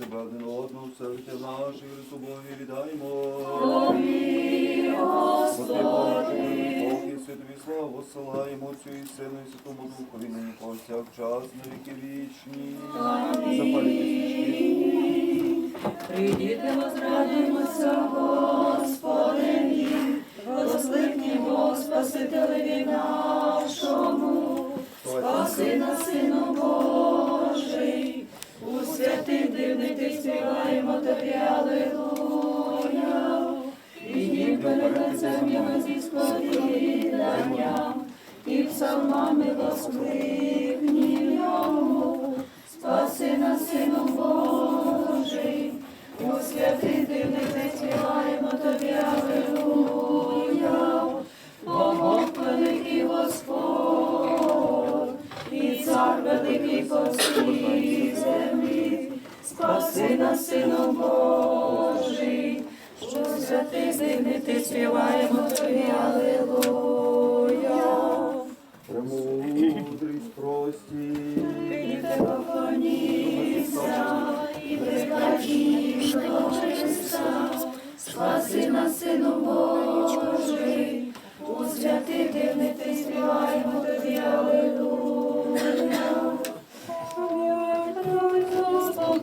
себе один одного, серця наші, собою віддаймо. Господи, Боже, Бог і святові славу, посилаємо Отцю і Сину і Святому Духу, і нині повсякчас, на віки вічні. Запалюйте свічки. Прийдіте, возрадуємося, Господи, воскликнімо Спасителеві нашому, спаси нас, Сину Божий, співаємо тобі, Аллилуйя, і лицем Його зі сповіданням, і псалмами воскликнім йому, спаси нас, Сину Божий, у святих дивних ти співаємо тобі, Аллилуйя, бо Бог великий Господь, і цар великий по всій землі, нас, Сину Божий, що в святих дивних ти співаємо тобі, Аллилуйя. Премудрість прості. Прийдіте, поклоніться і прикладімо до Христа, спаси нас, Сину Божий,